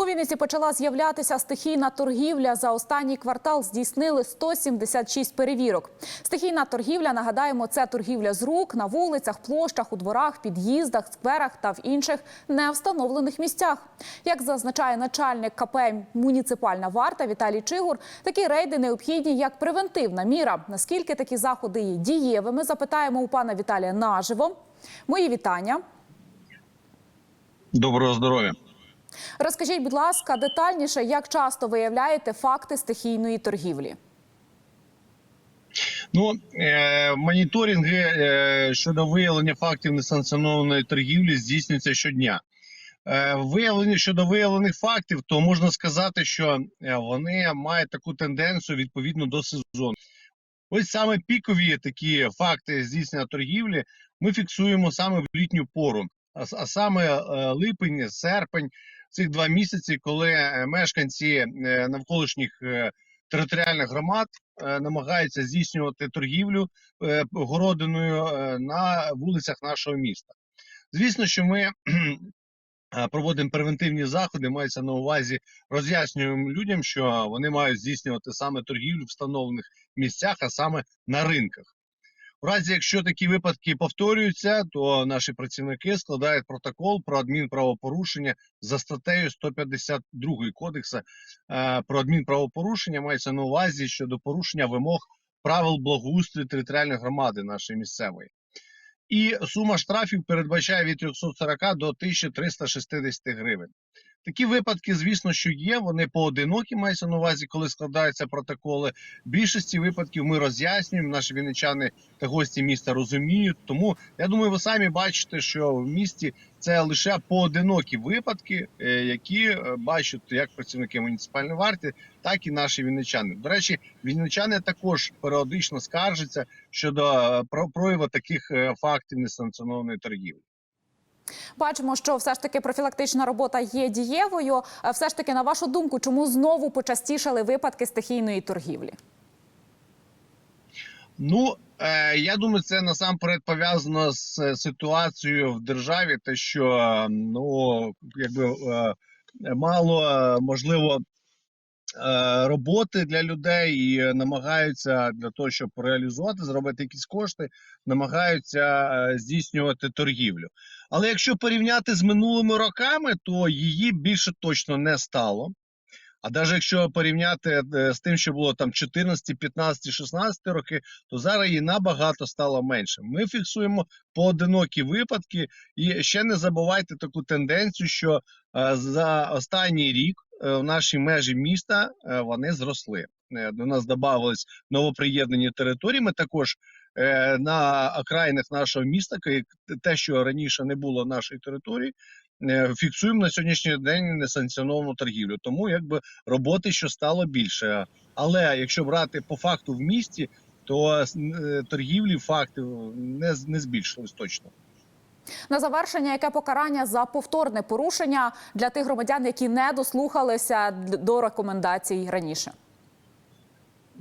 У Вінниці почала з'являтися стихійна торгівля. За останній квартал здійснили 176 перевірок. Стихійна торгівля, нагадаємо, це торгівля з рук на вулицях, площах, у дворах, під'їздах, скверах та в інших невстановлених місцях. Як зазначає начальник КП «Муніципальна варта» Віталій Чигур, такі рейди необхідні як превентивна міра. Наскільки такі заходи є дієвими, запитаємо у пана Віталія наживо. Мої вітання. Доброго здоров'я. Розкажіть, будь ласка, детальніше, як часто виявляєте факти стихійної торгівлі? Ну е, моніторинги е, щодо виявлення фактів несанкціонованої торгівлі здійснюються щодня. Е, виявлення щодо виявлених фактів, то можна сказати, що е, вони мають таку тенденцію відповідно до сезону. Ось саме пікові такі факти здійснення торгівлі ми фіксуємо саме в літню пору, а, саме е, липень, серпень, цих два місяці, коли е, мешканці е, навколишніх територіальних громад намагаються здійснювати торгівлю городиною на вулицях нашого міста. Звісно, що ми проводимо превентивні заходи, мається на увазі роз'яснюємо людям, що вони мають здійснювати саме торгівлю в встановлених місцях, а саме на ринках. У разі, якщо такі випадки повторюються, то наші працівники складають протокол про адмінправопорушення за статтею 152 кодексу е, про адмінправопорушення. Мається на увазі щодо порушення вимог правил благоустрою територіальної громади нашої місцевої. І сума штрафів передбачає від 340 до 1360 гривень. Такі випадки, звісно, що є. Вони поодинокі мається на увазі, коли складаються протоколи. Більшості випадків ми роз'яснюємо. Наші вінничани та гості міста розуміють. Тому я думаю, ви самі бачите, що в місті це лише поодинокі випадки, е, які е, бачать як працівники муніципальної варти, так і наші вінничани. До речі, вінничани також періодично скаржаться щодо е, про- прояву таких фактів несанкціонованої торгівлі. Бачимо, що все ж таки профілактична робота є дієвою. Е, Все ж таки, на вашу думку, чому знову почастішали випадки стихійної торгівлі? Ну е, я думаю, це насамперед пов'язано з е, ситуацією в державі, те, що ну якби мало можливо роботи для людей і е, намагаються для того, щоб реалізувати, зробити якісь кошти, намагаються е, здійснювати торгівлю. Але якщо порівняти з минулими роками, то її більше точно не стало. А навіть якщо порівняти е, з тим, що було там 14, 15, 16 роки, то зараз її набагато стало менше. Ми фіксуємо поодинокі випадки, і ще не забувайте таку тенденцію, що е, за останній рік е, в наші межі міста е, вони зросли. Е, До нас додавались новоприєднані території. Ми також е, на окраїнах нашого міста, те, що раніше не було нашої території, е, фіксуємо на сьогоднішній день несанкціоновану торгівлю. Тому якби роботи що стало більше. Але якщо брати по факту в місті, то е, торгівлі фактів не, не збільшилось точно. На завершення, яке покарання за повторне порушення для тих громадян, які не дослухалися до рекомендацій раніше?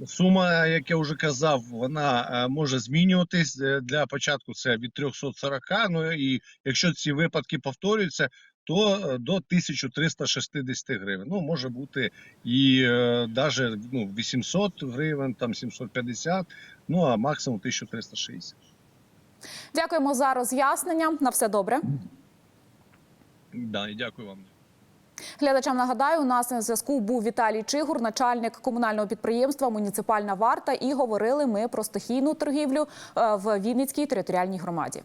Сума, як я вже казав, вона е, може змінюватись. Е, Для початку це від 340, ну і якщо ці випадки повторюються, то е, до 1360 гривень. Ну, може бути і даже ну, 800 гривень, там 750, ну а максимум 1360. Дякуємо за роз'яснення. На все добре. Да, і дякую вам. Глядачам нагадаю, у нас на зв'язку був Віталій Чигур, начальник комунального підприємства Муніципальна варта. І говорили ми про стихійну торгівлю е, в Вінницькій територіальній громаді.